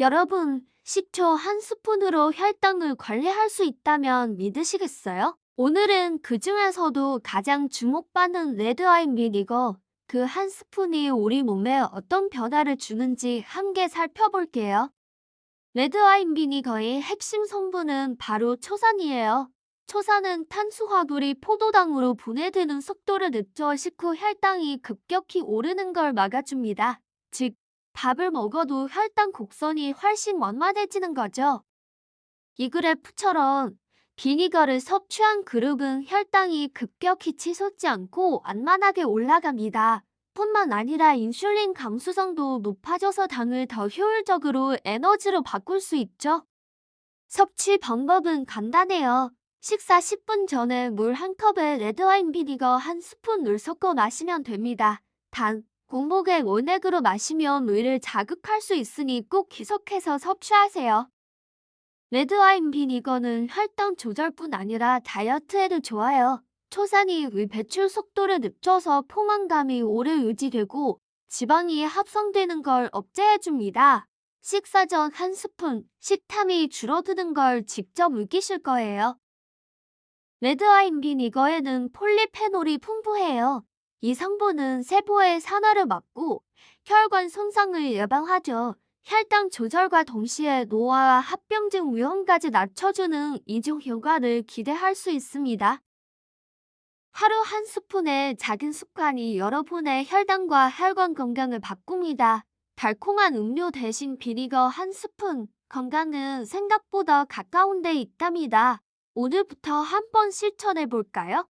여러분, 식초 한 스푼으로 혈당을 관리할 수 있다면 믿으시겠어요? 오늘은 그 중에서도 가장 주목받는 레드와인 비니거 그 한 스푼이 우리 몸에 어떤 변화를 주는지 함께 살펴볼게요. 레드와인 비니거의 핵심 성분은 바로 초산이에요. 초산은 탄수화물이 포도당으로 분해되는 속도를 늦춰 식후 혈당이 급격히 오르는 걸 막아줍니다. 즉, 밥을 먹어도 혈당 곡선이 훨씬 원만해지는 거죠. 이 그래프처럼 비니거를 섭취한 그룹은 혈당이 급격히 치솟지 않고 완만하게 올라갑니다. 뿐만 아니라 인슐린 감수성도 높아져서 당을 더 효율적으로 에너지로 바꿀 수 있죠. 섭취 방법은 간단해요. 식사 10분 전에 물 한 컵에 레드와인 비니거 한 스푼을 섞어 마시면 됩니다. 단, 공복에 원액으로 마시면 위를 자극할 수 있으니 꼭 희석해서 섭취하세요. 레드와인 비니거는 혈당 조절뿐 아니라 다이어트에도 좋아요. 초산이 위 배출 속도를 늦춰서 포만감이 오래 유지되고 지방이 합성되는 걸 억제해줍니다. 식사 전 한 스푼, 식탐이 줄어드는 걸 직접 느끼실 거예요. 레드와인 비니거에는 폴리페놀이 풍부해요. 이 성분은 세포의 산화를 막고 혈관 손상을 예방하죠. 혈당 조절과 동시에 노화와 합병증 위험까지 낮춰주는 이중 효과를 기대할 수 있습니다. 하루 한 스푼의 작은 습관이 여러분의 혈당과 혈관 건강을 바꿉니다. 달콤한 음료 대신 비니거 한 스푼, 건강은 생각보다 가까운 데 있답니다. 오늘부터 한번 실천해 볼까요?